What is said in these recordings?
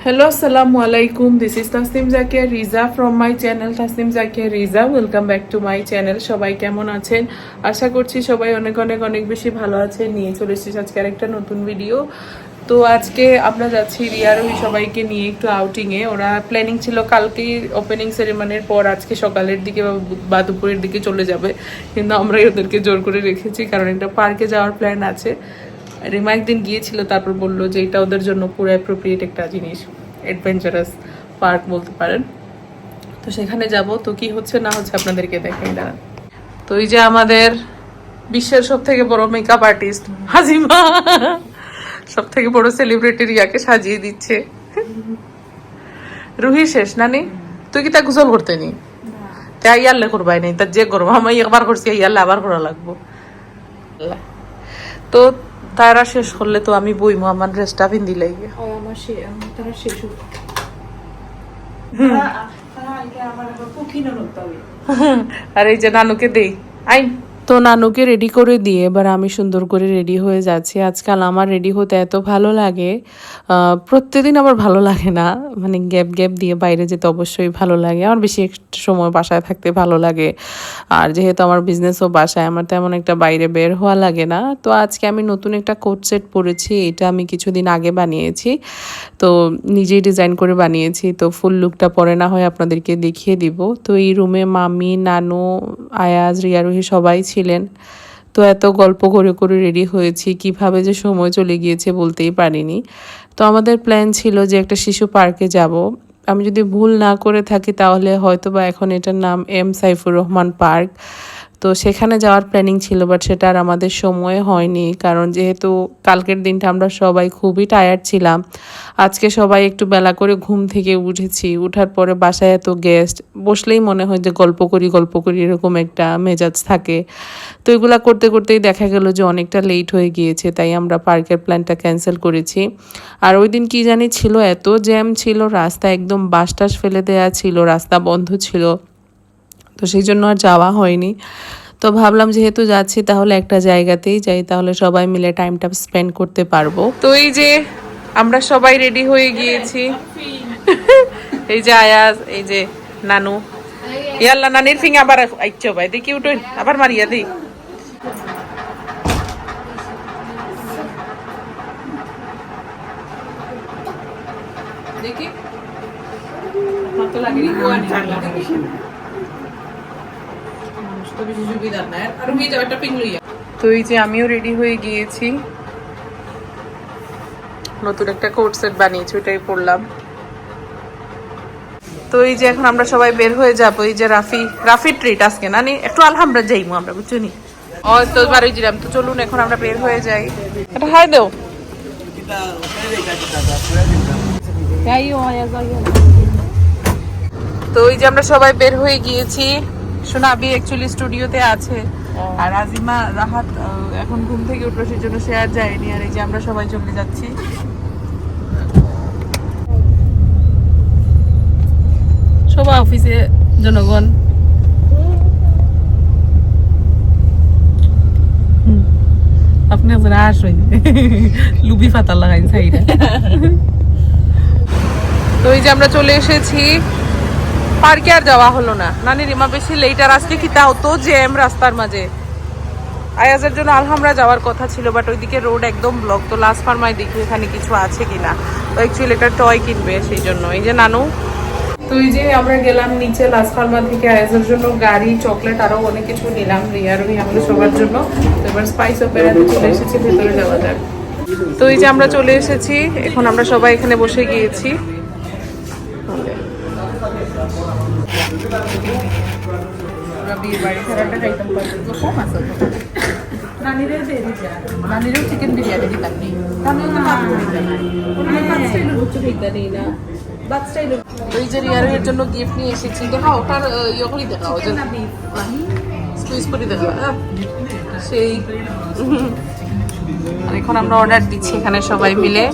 Hello, Assalamu alaikum. This is Tasnim Zakia Riza from my channel Tasnim Zakia Riza. Welcome back to my channel. সবাই কেমন আছেন আশা করছি সবাই অনেক অনেক অনেক বেশি ভালো আছে নিয়ে চলে এসেছি আজকে একটা নতুন ভিডিও তো আজকে আমরা যাচ্ছি রিয়ারোহি সবাইকে নিয়ে একটু আউটিংয়ে ওরা প্ল্যানিং ছিল কালকেই ওপেনিং সেরেমনির পর আজকে সকালের দিকে বা- দুপুরের দিকে চলে যাবে কিন্তু আমরাই ওদেরকে জোর করে রেখেছি কারণ একটা পার্কে যাওয়ার প্ল্যান আছে রিমা একদিন গিয়েছিল, তারপর বলল যে এটা ওদের জন্য পুরো অ্যাপ্রোপ্রিয়েট একটা জিনিস অ্যাডভেঞ্চারাস পার্ক বলতে পারেন। তো সেখানে যাব, তো কি হচ্ছে না হচ্ছে আপনাদেরকে দেখাই, দাঁড়ান। তো এই যে আমাদের বিশ্বের সব থেকে বড় মেকআপ আর্টিস্ট হাজিমা সব থেকে বড় সেলিব্রিটি রিয়াকে সাজিয়ে দিচ্ছে। রুহি শেষ, নানি? তুই কি তা গোসল করতে নি তা ইয়াল্লে করবাই নাই তা যে করব আমি একবার করছি, ইয়াল্লে আবার করা লাগবো। তো তারা শেষ করলে তো আমি বইমো আমার ড্রেসটা পিন্দি লাগে আমার তারা শেষ আর এই যে নানুকে দেই আইন। তো নানুকে রেডি করে দিয়ে, এবার আমি সুন্দর করে রেডি হয়ে যাচ্ছি। আজকাল আমার রেডি হতে এত ভালো লাগে প্রত্যেকদিন আমার ভালো লাগে না। মানে গ্যাপ গ্যাপ দিয়ে বাইরে যেতে অবশ্যই ভালো লাগে। আমার বেশি একটু সময় বাসায় থাকতে ভালো লাগে। আর যেহেতু আমার বিজনেসও বাসায়, আমার তেমন একটা বাইরে বের হওয়া লাগে না। তো আজকে আমি নতুন একটা কোট সেট পরেছি, এটা আমি কিছুদিন আগে বানিয়েছি। তো নিজেই ডিজাইন করে বানিয়েছি। তো ফুল লুকটা পরে না হয় আপনাদেরকে দেখিয়ে দিব। তো এই রুমে মামি, নানু, আয়াজ রিয়ারোহি সবাই ছিলেন তো এত গল্প করে করে রেডি হয়েছি, কীভাবে যে সময় চলে গিয়েছে বলতেই পারিনি। তো আমাদের প্ল্যান ছিল যে একটা শিশু পার্কে যাব। আমি যদি ভুল না করে থাকি তাহলে হয়তো বা এখন এটার নাম এম সাইফুর রহমান পার্ক। তো সেখানে যাওয়ার প্ল্যানিং ছিল বাট সেটা আর আমাদের সময় হয়নি, কারণ যেহেতু কালকের দিনটা আমরা সবাই খুবই টায়ার্ড ছিলাম। আজকে সবাই একটু বেলা করে ঘুম থেকে উঠেছি, উঠার পরে বাসায় এত গেস্ট বসলেই মনে হয় যে গল্প করি গল্প করি এরকম একটা মেজাজ থাকে। তো এগুলা করতে করতেই দেখা গেল যে অনেকটা লেট হয়ে গিয়েছে, তাই আমরা পার্কের প্ল্যানটা ক্যান্সেল করেছি। আর ওই দিন কী জানি ছিল, এত জ্যাম ছিল, রাস্তা একদম বাস টাস ফেলে দেয়া ছিল, রাস্তা বন্ধ ছিল। তো সেই জন্য আর যাওয়া হয়নি। তো ভাবলাম যেহেতু যাচ্ছি তাহলে একটা জায়গাতেই যাই, তাহলে সবাই মিলে টাইমটা স্পেন্ড করতে পারব। তো এই যে আমরা সবাই রেডি হয়ে গিয়েছি। এই যে আয়াজ, এই যে নানু। ইয়াল্লা, নানির ফিং আবার আইচ্ছ ভাই, দেখি উঠুন, আবার মারিয়া দিই দেখি। তো এই যে আমিও রেডি হয়ে গিয়েছি। নতুন একটা কোট সেট বানিয়েছি, ওটাই পরলাম। তো এই যে এখন আমরা সবাই বের হয়ে যাব, এই যে রাফি রাফি ট্রিট আজকে না? নি, একটু আলহামরা যাইমু আমরা, বুঝছ নি? ও, তো বারোই জিরাম তো চলুন এখন আমরা বের হয়ে যাই। এটা হাই দেও। তো ওই যে আমরা সবাই বের হয়ে গিয়েছি। সোনাবি অ্যাকচুয়ালি স্টুডিওতে আছে। আর আজিমা রাহাত এখন ঘুম থেকে উঠল সেই জন্য সে আর যায়নি। আর এই যে আমরা সবাই চলে যাচ্ছি। সবাই অফিসে জনগণ। আপনি একজন আসুন লুবি ফাতা লাগাই সাইডে। তো এই যে আমরা চলে এসেছি। পার্কে আর যাওয়া হলো না। নানি রিমা বেশি লেটার আজকে কি তা হতো জ্যাম রাস্তার মাঝে। আয়াজের জন্য আলহামরা যাওয়ার কথা ছিল বাট ওইদিকে রোড একদম ব্লক তো লাস্ট ফার্মায় দেখি এখানে কিছু আছে কিনা। তো অ্যাকচুয়ালি একটা টয় কিনবে সেই জন্য। এই যে নানু, তো এই যে আমরা গেলাম নিচে লাস্ট ফার্মা থেকে আয়াজের জন্য গাড়ি চকলেট আরও অনেক কিছু নিলাম রিয়ার ওই আমাদের সবার জন্য। তো এবার স্পাইস অপেরাতে চলে এসেছি, ভেতরে যাওয়া যাক। তো এই যে আমরা চলে এসেছি, এখন আমরা সবাই এখানে বসে গিয়েছি। আমরা বাড়ি ছাড়াটা খাইতাম তো কম আছে। তো। নানিরেও দিয়ে নানিরেও চিকেন বিরিয়ানি দিতাম নি তাহলে তো ভাত দিতাম ভাত স্টাইলের উচ্চ খাইতে নেই না। ভাত স্টাইলের ওই যে রিয়ারের জন্য গিফট নিয়ে এসেছি। দেখা ওটার ইয়ে করে দেখা। দেখা সেই। আর এখন আমরা অর্ডার দিচ্ছি এখানে সবাই মিলে।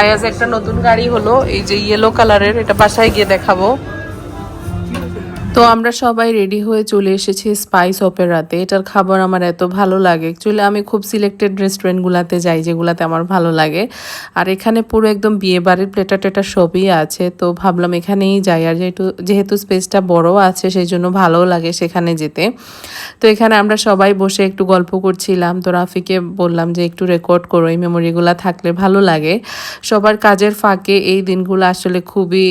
আয়াজ একটা নতুন গাড়ি হলো। এই যে ইয়েলো কালারের এটা বাসায় গিয়ে দেখাবো। তো আমরা সবাই রেডি হয়ে চলে এসেছি স্পাইস অপেরাতে এটার খাবার আমার এত ভালো লাগে। অ্যাকচুয়ালি আমি খুব সিলেক্টেড রেস্টুরেন্টগুলোতে যাই, যেগুলাতে আমার ভালো লাগে। আর এখানে পুরো একদম বিয়ে বাড়ির প্লেটা টেটা সবই আছে। তো ভাবলাম এখানেই যাই। আর যেহেতু যেহেতু স্পেসটা বড় আছে সেই জন্য ভালোও লাগে সেখানে যেতে। তো এখানে আমরা সবাই বসে একটু গল্প করছিলাম। তো রাফিকে বললাম যে, একটু রেকর্ড করো, এই মেমোরিগুলো থাকলে ভালো লাগে। সবার কাজের ফাঁকে এই দিনগুলো আসলে খুবই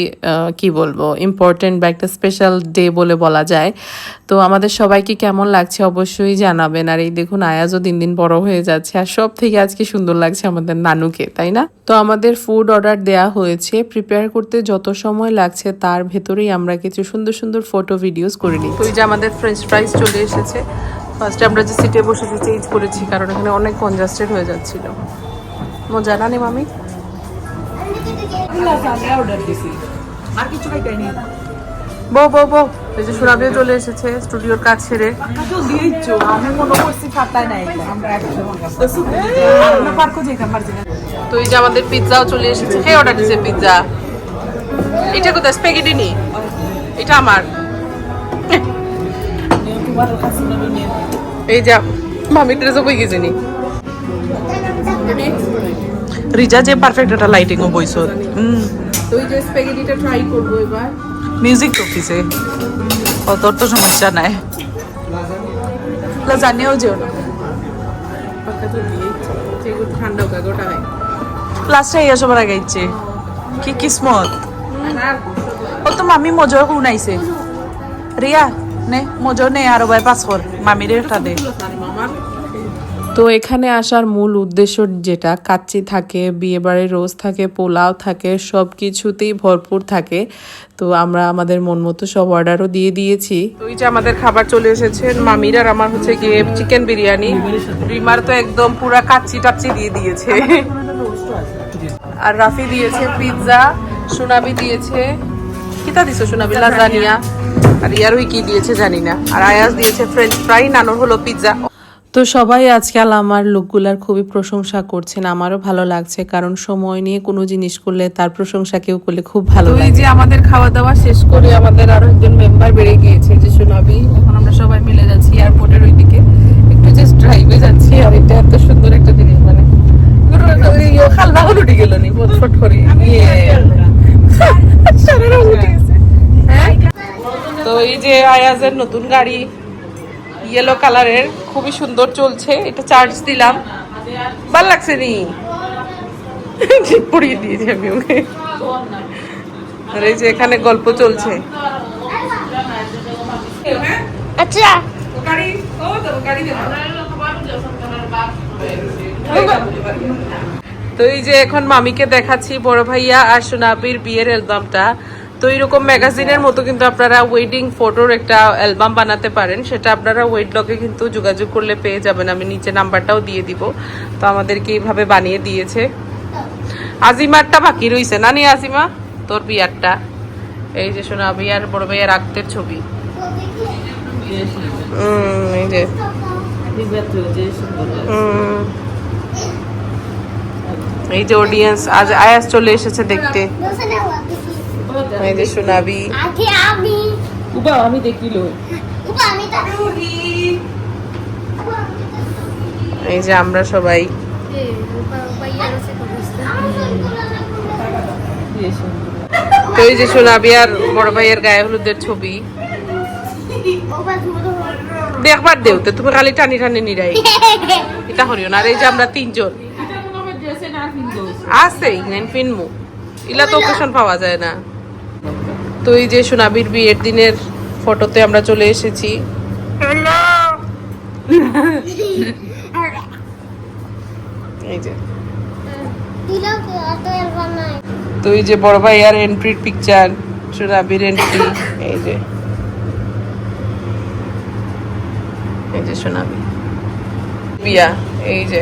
কি বলব ইম্পর্টেন্ট বা একটা স্পেশাল ডে বলে বলা যায়। তো আমাদের সবাইকে কেমন লাগছে অবশ্যই জানাবেন। আর এই দেখুন, আয়াজও দিন দিন বড় হয়ে যাচ্ছে। আর সব থেকে আজকে সুন্দর লাগছে আমাদের নানুকে, তাই না? তো আমাদের ফুড অর্ডার দেয়া হয়েছে। প্রিপেয়ার করতে যত সময় লাগছে, তার ভেতরেই আমরা কিছু সুন্দর সুন্দর ফটো ভিডিওস করে নিই এই যে আমাদের ফ্রেঞ্চ ফ্রাইস চলে এসেছে। ফার্স্টে আমরা যে সিটে বসেছি চেঞ্জ করেছি, কারণ এখানে অনেক কনজাস্টেড হয়ে যাচ্ছিল। মজা না নি মামি আর কিছু খাইতাইনি বউ বউ বউ। এই যে সুরাবিও চলে এসেছে স্টুডিওর কাজ ছেড়ে তো এই যে আমাদের পিৎজাও চলে এসেছে। কে অর্ডার দিয়েছে পিৎজা? এটা কোথায়? স্প্যাগেটি নি? এটা আমার। এই যা মামি ট্রেসও কই গেছে নি। রিজা যে পারফেক্ট একটা লাইটিং ও বইছ তো এই যে স্প্যাগেটিটা ট্রাই করব এবার। মিউজিক টকিছে ও তোর তো সমস্যা নাই। জানিও যেও না। তো লাস্টে ইয়া সবার আগে ইচ্ছে কি কিসমত। আর ও তো মামি মজর শুনাইছে রিয়া নে নে আর ভাই কর মামির একটা দে। তো এখানে আসার মূল উদ্দেশ্য যেটা কাচ্চি থাকে বিয়েবাড়ির রোজ থাকে পোলাও থাকে সব কিছুতেই ভরপুর থাকে। তো আমরা আমাদের মন মতো সব অর্ডারও দিয়ে দিয়েছি। তো এই যে আমাদের খাবার চলে এসেছে মামির আর আমার হচ্ছে গিয়ে চিকেন বিরিয়ানি। রিমার তো একদম পুরা কাচ্চি টাচ্চি দিয়ে দিয়েছে। আর রাফি দিয়েছে পিৎজা সোনাবি দিয়েছে কিতা দিছো সোনাবি লাজানিয়া। আর ইয়ারুই কি দিয়েছে জানি না আর আয়াস দিয়েছে ফ্রেঞ্চ ফ্রাই নানোর হলো পিৎজা। তো সবাই আজকাল আমার লুকগুলার খুবই প্রশংসা করছেন আমারও ভালো লাগছে। কারণ সময় নিয়ে কোনো জিনিস করলে তার প্রশংসা কেউ করলে খুব ভালো লাগে। যে আমাদের খাওয়া দাওয়া শেষ করে আমাদের আরও একজন মেম্বার বেড়ে গিয়েছে যে সোনাবি। এখন আমরা সবাই মিলে যাচ্ছি এয়ারপোর্টের ওইদিকে। একটু জাস্ট ড্রাইভে যাচ্ছি আর এটা এত সুন্দর একটা জিনিস মানে হল উঠে গেল নি করে। তো এই যে আয়াজের নতুন গাড়ি ইয়েলো কালারের খুবই সুন্দর চলছে এটা চার্জ দিলাম। ভালো লাগছে নি? পড়িয়ে দিয়েছি আমি ওকে। আর এই যে এখানে গল্প চলছে। আচ্ছা। তো এই যে এখন মামিকে দেখাচ্ছি বড় ভাইয়া আর সোনাবির বিয়ের অ্যালবামটা। তো এইরকম ম্যাগাজিনের মতো কিন্তু আপনারা ওয়েডিং ফটোর একটা অ্যালবাম বানাতে পারেন। সেটা আপনারা ওয়েট লগে কিন্তু যোগাযোগ করলে পেয়ে যাবেন। আমি নিচে নাম্বারটাও দিয়ে দিব। তো আমাদেরকে এইভাবে বানিয়ে দিয়েছে। আজিমারটা বাকি রইছে না নি আজিমা? তোর বিয়ারটা। এই যে সোনাবি আর বড় ভাইয়ার আক্তের ছবি। এই যে। এই যে অডিয়েন্স আজ আয়াস চলে এসেছে দেখতে। এই যে সোনাবি। আগে আমি। উবা আমি দেখিলো উবা আমি তো এই যে আমরা সবাই। তো এই যে সোনাবি আর বড় ভাইয়ের গায়ে হলুদের ছবি। দেখবার দেউতে তুমি খালি টানি টানি নিরাই। এটা হরিও না আর এই যে আমরা তিনজন। আছে ইংল্যান্ড ফিনমু। ইলা তো ওকেশন পাওয়া যায় না। তো এই যে সোনাবির বিয়ের দিনের ফটোতে আমরা চলে এসেছি। এই যে। তো এই যে বড় ভাই আর এন্ট্রির পিকচার সোনাবির এন্ট্রি এই যে। এই যে সোনাবি। বিয়া এই যে।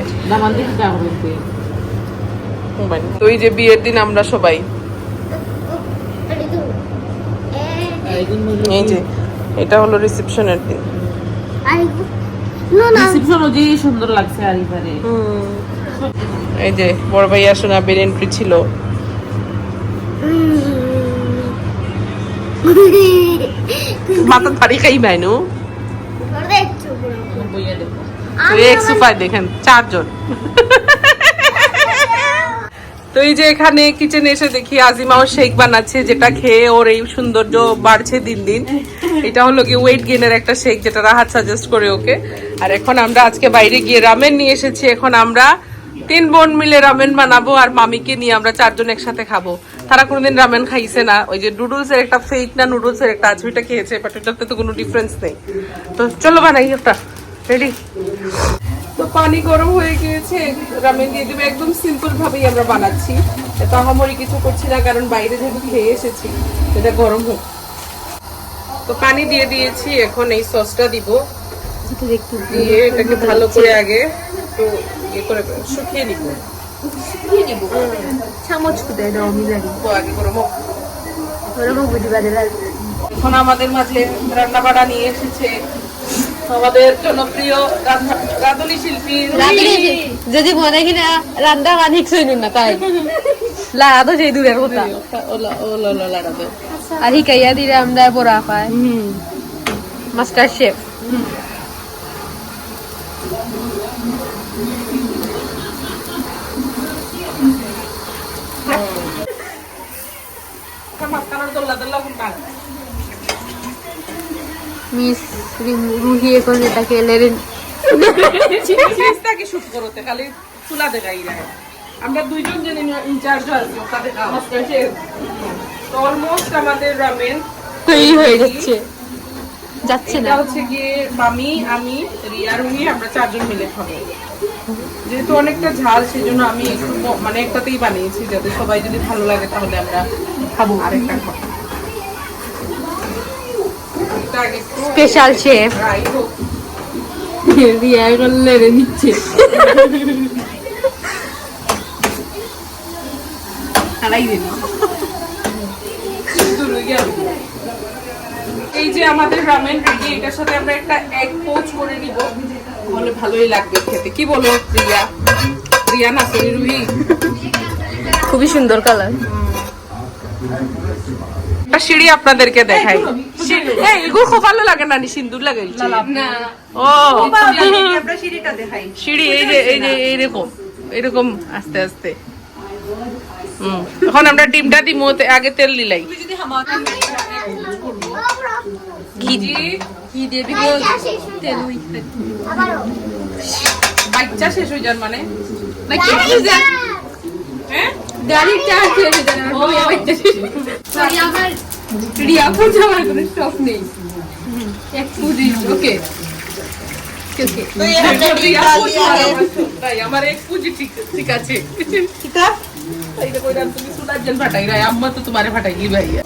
তো এই যে বিয়ের দিন আমরা সবাই আরে তো এই যে এটা হলো রিসেপশনের দিন। সুন্দর লাগছে এই যে বড় ভাইয়া সোনাবির এন্ট্রি ছিল. মাথার বাড়ি খাই বাইনু দেখেন চারজন। তো এই যে এখানে কিচেনে এসে দেখি আজিমাও শেক বানাচ্ছে, যেটা খেয়ে ওর এই সৌন্দর্য বাড়ছে দিন দিন। এটা হলো কি ওয়েট গেনের একটা শেক যেটা রাহাত সাজেস্ট করে ওকে। আর এখন আমরা আজকে বাইরে গিয়ে রামেন নিয়ে এসেছি। এখন আমরা তিন বোন মিলে রামেন বানাবো আর মামিকে নিয়ে আমরা চারজন একসাথে খাব। তারা কোনোদিন রামেন খাইছে না। ওই যে নুডলস এর একটা ফেক না নুডলস এর একটা আছে ওইটা খেয়েছে বাট ওটাতে তো কোনো ডিফারেন্স নেই। তো চলো বানাই একটা রেডি তো পানি গরম হয়ে গিয়েছে রামেন দিয়ে দেবে। একদম সিম্পল ভাবেই আমরা বানাচ্ছি। এত আহামরি কিছু করছি না কারণ বাইরে যেহেতু খেয়ে এসেছি এটা গরম হোক। তো পানি দিয়ে দিয়েছি এখন এই সসটা দিব। দিয়ে এটাকে ভালো করে আগে একটু ইয়ে করে শুকিয়ে নিব। চামচ কোথায় দাও গরম হোক। এখন আমাদের মাঝে রান্না বাড়া নিয়ে এসেছে। আমাদের জনপ্রিয় রাঁধুনি শিল্পী যদি মনে কিনা রান্না গান হিকছই না তাই। লাগা তো সেই দূরের কথা। লাড়াবে আর হিকাইয়া দিলে আমরা বড়া পাই মাস্টার শেফ। মাঝখানের দোল্লা দোল্লা কোনটা মিস রুহি এখন এটাকে লেরেন। চিজটাকে শুট করতে খালি দেখাই আমরা দুইজন জেনে ইনচার্জ আছি ওটাতে অলমোস্ট আমাদের রামেন তৈরি হয়ে যাচ্ছে। যাচ্ছে না। হচ্ছে গিয়ে মামি আমি রিয়া রুহি আমরা চারজন মিলে খাব। যেহেতু অনেকটা ঝাল সেই জন্য আমি একটু মানে একটাতেই বানিয়েছি যাতে সবাই যদি ভালো লাগে তাহলে আমরা খাব আরেকটা খাব। স্পেশাল শেফ নিচ্ছে। এই যে আমাদের রামেন রেডি এটার সাথে আমরা একটা এগ পোচ করে নিব। তাহলে ভালোই লাগবে খেতে। কি বলো রিয়া? রিয়া না সরি রুহি? খুবই সুন্দর কালার একটা সিঁড়ি আপনাদেরকে দেখাই। এই এগুলো খুব ভালো লাগে না নি সিন্দুর লাগাইছি। ও। সিঁড়ি এই যে এই যে এইরকম এরকম আস্তে আস্তে। হুম এখন আমরা ডিমটা তে- আগে তেল দিলাই ঘি। দিয়ে দিয়ে দিব তেল বাচ্চা শেষ হয়ে যান মানে? গাড়ির চার্জ হয়ে যাবে আমার রিয়া ফুড আমার কোনো স্টক নেই। ওকে? আমার এক পুঁজি ঠিক ঠিক আছে। তো আম্মা তোমারে ফাটাই গি ভাইয়া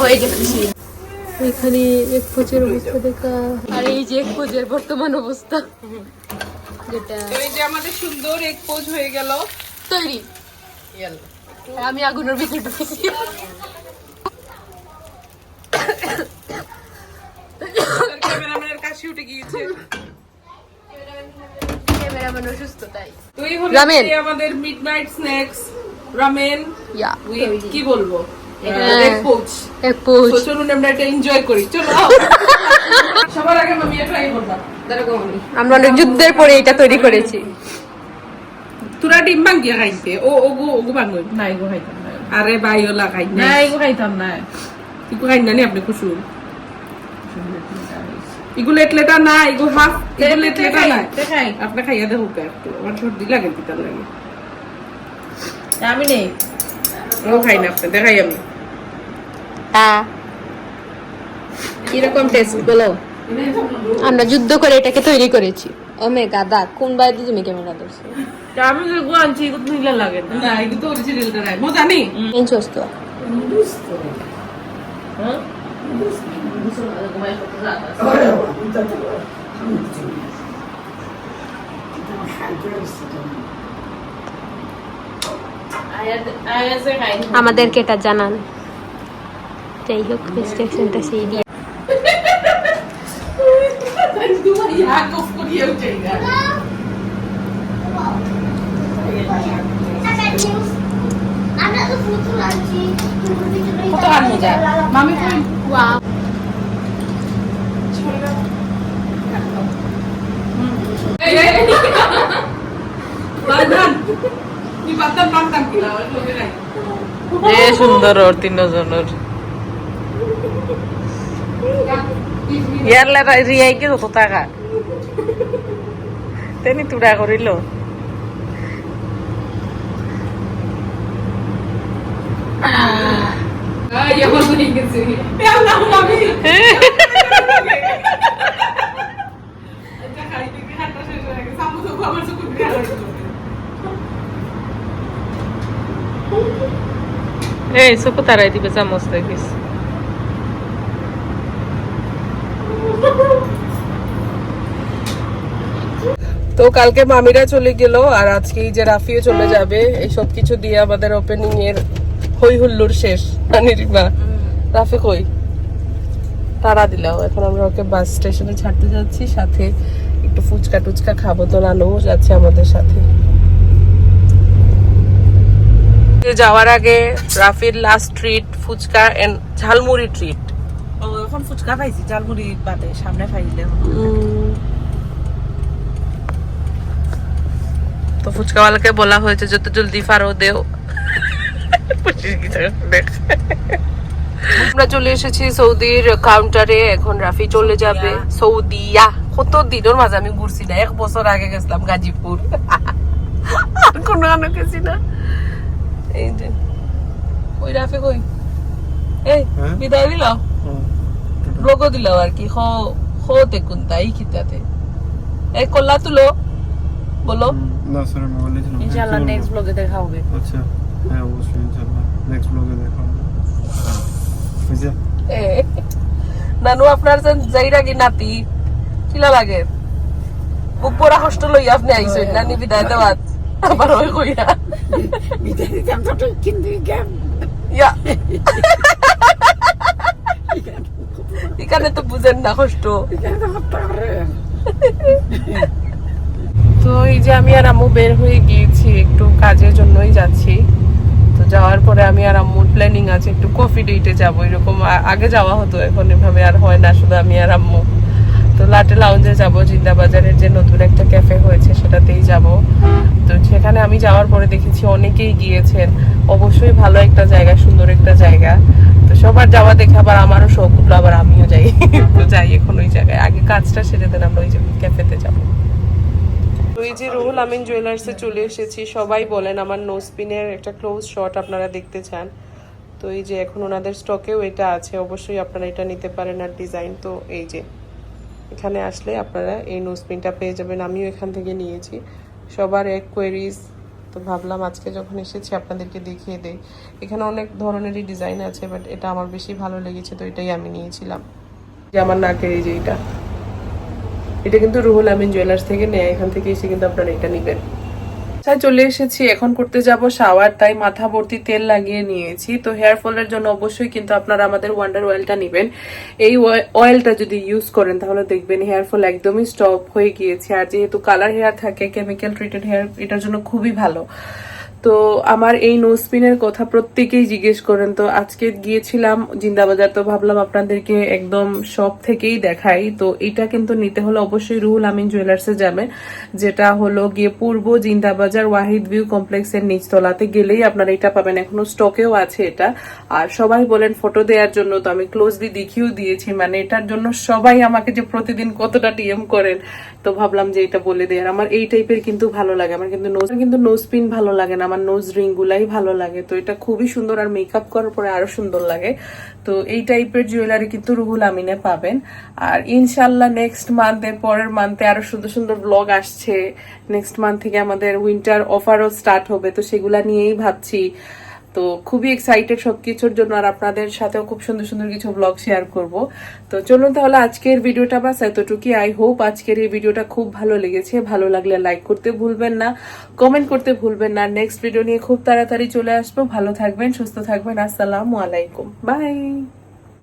হয়ে যাচ্ছে এখানে এক কোচের অবস্থা দেখা। আর এই যে এক কোচের বর্তমান অবস্থা। যেটা এই যে আমাদের সুন্দর এক পোজ হয়ে গেল। তৈরি। আমি আগুনের ভিতরে ঢুকেছি। কাশি উঠে গিয়েছে। রামেন। আজকে আমাদের মিডনাইট স্ন্যাক্স রামেন কি বলব? হ্যাঁ। আমরা এটা এনজয় করি। চলো। সবার আগে আমি ট্রাই করবা দাঁড়াও আমরা অনেক যুদ্ধের পরে এটা তৈরি করেছি। তোরা ডিম ভাঙ্গিয়া খাইতে। ও ওগু ওগু ভাঙ্গ না এগো খাইতাম না আরে ভাই ওলা খাই না এগো খাইতাম না ইগু খাই না আপনি কুসুম ইগু লেট লেটা না ইগু হাফ ইগু না আপনি খাইয়া দেখো একটু। আমার সর্দি লাগে পিতার লাগে। আমি নেই। ও খাই না আপনি দেখাই আমি। হ্যাঁ কীরকম টেস্ট বলো? আমরা যুদ্ধ করে এটাকে তৈরি করেছি। ও মে গাদা কোন বাইরে তুমি ক্যামেরা ধরছো? আমি এগো আনছি এগো নিলে লাগে না। না ইগু তো অরিজিনালটা নাই। মজা নেই? এই চস্ত আয়াসে খাই আমাদেরকে এটা জানান। যাই হোক রেস্ট্রিকশনটা সেই দিয়ে। তোমার এ সুন্দর ওর তিনজনের। ইয়ার লেটা রিয়াই কে যত টাকা? তেনি তুড়া করিল। আই আমার হয়ে গেছে আল্লাহ মামি এটা খাই দেখি হাতটা শেষ হয়ে গেছে আমু তো আমার চোখ দিয়ে এই চকু তারাই দিবে চামচ দেখিস তো কালকে মামিরা চলে গেল আর আজকে এই যে রাফিও চলে যাবে এই সব কিছু দিয়ে আমাদের ওপেনিং এর হই হুল্লোর শেষ। রাফি কই? তারা দিলাম এখন আমরা ওকে বাস স্টেশনে ছাড়তে যাচ্ছি সাথে একটু ফুচকা টুচকা খাব তো নানুও যাচ্ছে আমাদের সাথে। যাওয়ার আগে রাফির last treat fuchka and jhalmuri treat ও এখন ফুচকা পাইছি ঝালমুড়ি বাদে সামনে পাইলে। তো ফুচকাওয়ালাকে বলা হয়েছে যত জলদি ফারো দেও। আমরা চলে এসেছি সৌদির কাউন্টারে এখন রাফি চলে যাবে। সৌদিয়া। কত দিনের মাঝে আমি ঘুরছি না এক বছর আগে গেছিলাম গাজীপুর। আর কোনো আনো গেছি না। এই যে কই রাফি কই? এই বিদায় দিল? লোগো দিল আর কি হ হতে কোনটা এই খিতাতে এই কল্লা তুলো বলো। না স্যার আমি বলেছিলাম ইনশাআল্লাহ নেক্সট ব্লগে দেখা হবে আচ্ছা হ্যাঁ অবশ্যই ইনশাআল্লাহ নেক্সট ব্লগে দেখা হবে বুঝছে? এ, নানু আপনার যেন যাইরা কি নাতি কিলা লাগে? উপরা হোস্টেল লই আপনি আইছেন নানি বিদায় দেওয়াত। আবার ওই কইয়া ইয়া। এখানে তো বুঝেন না কষ্ট। তো এই যে আমি আর আম্মু বের হয়ে গিয়েছি একটু কাজের জন্যই যাচ্ছি। তো যাওয়ার পরে আমি আর আম্মুর প্ল্যানিং আছে, একটু কফি ডেটে যাব, এরকম আগে যাওয়া হতো, এখন এভাবে আর হয় না, শুধু আমি আর আম্মু। তো লাটে লাউঞ্জে যাব জিন্দা বাজারের যে নতুন একটা ক্যাফে হয়েছে সেটাতেই যাব। তো সেখানে আমি যাওয়ার পরে দেখেছি অনেকেই গিয়েছেন। অবশ্যই ভালো একটা জায়গা, সুন্দর একটা জায়গা। তো সবার যাওয়া দেখে আবার আমারও শখ উঠল, আবার আমিও যাই। তো যাই এখন ওই জায়গায়। আগে কাজটা সেরে দেন, আমরা ওই ক্যাফেতে যাব। এই যে রুহুল আমিন জুয়েলার্সে চলে এসেছি। সবাই বলেন, আমার নোসপিনের একটা ক্লোজ শট আপনারা দেখতে চান। তো এই যে এখন ওনাদের স্টকেও এটা আছে। অবশ্যই আপনারা এটা নিতে পারেন আর ডিজাইন তো এই যে এখানে আসলে আপনারা এই নোজ নোসপিনটা পেয়ে যাবেন। আমিও এখান থেকে নিয়েছি। সবার এক কোয়েরিজ তো ভাবলাম আজকে যখন এসেছি আপনাদেরকে দেখিয়ে দেই। এখানে অনেক ধরনেরই ডিজাইন আছে বাট এটা আমার বেশি ভালো লেগেছে, তো এটাই আমি নিয়েছিলাম। যে আমার নাকের এই যে এটা। এটা কিন্তু রুহুল আমিন জুয়েলার্স থেকে নেয়। এখান থেকে এসে কিন্তু আপনারা এটা নেবেন। তাই চলে এসেছি, এখন করতে যাব শাওয়ার তাই মাথা ভর্তি তেল লাগিয়ে নিয়েছি। তো হেয়ার ফলের জন্য অবশ্যই কিন্তু আপনারা আমাদের ওয়ান্ডার অয়েলটা নেবেন। এই অয়েলটা যদি ইউজ করেন, তাহলে দেখবেন হেয়ার ফল একদমই স্টপ হয়ে গিয়েছে। আর যেহেতু কালার হেয়ার থাকে কেমিক্যাল ট্রিটেড হেয়ার এটার জন্য খুবই ভালো। তো আমার এই নোসপিনের কথা প্রত্যেকেই জিজ্ঞেস করেন। তো আজকে গিয়েছিলাম জিন্দাবাজার, তো ভাবলাম আপনাদেরকে একদম সব থেকেই দেখাই। তো এটা কিন্তু নিতে হলে অবশ্যই রুহুল আমিন জুয়েলার্সে যাবেন, যেটা হলো গিয়ে পূর্ব জিন্দাবাজার ওয়াহিদ ভিউ কমপ্লেক্সের নিচতলাতে গেলেই আপনারা এটা পাবেন। এখনও স্টকেও আছে এটা। আর সবাই বলেন ফটো দেওয়ার জন্য, তো আমি ক্লোজলি দেখিয়েও দিয়েছি। মানে এটার জন্য সবাই আমাকে যে প্রতিদিন কতটা টিএম করেন, তো ভাবলাম যে এটা বলে দেয় আর আমার এই টাইপের কিন্তু ভালো লাগে। আমার কিন্তু নোজ কিন্তু নোজ পিন ভালো লাগে না। আমার নোজ রিংগুলাই ভালো লাগে। তো এটা খুবই সুন্দর আর মেকআপ করার পরে আরও সুন্দর লাগে। তো এই টাইপের জুয়েলারি কিন্তু রুহুল আমিনে পাবেন। আর ইনশাল্লাহ নেক্সট মান্থের পরের মান্থে আরও সুন্দর সুন্দর ব্লগ আসছে। নেক্সট মান্থ থেকে আমাদের উইন্টার অফারও স্টার্ট হবে। তো সেগুলা নিয়েই ভাবছি। তো খুবই এক্সাইটেড সব কিছুর জন্য আর আপনাদের সাথেও খুব সুন্দর সুন্দর কিছু ব্লগ শেয়ার করব। তো চলুন তাহলে আজকের ভিডিওটা বাস এতটুকুই। আই হোপ আজকের এই ভিডিওটা খুব ভালো লেগেছে। ভালো লাগলে লাইক করতে ভুলবেন না কমেন্ট করতে ভুলবেন না। নেক্সট ভিডিও নিয়ে খুব তাড়াতাড়ি চলে আসব। ভালো থাকবেন, সুস্থ থাকবেন। আসসালামু আলাইকুম। বাই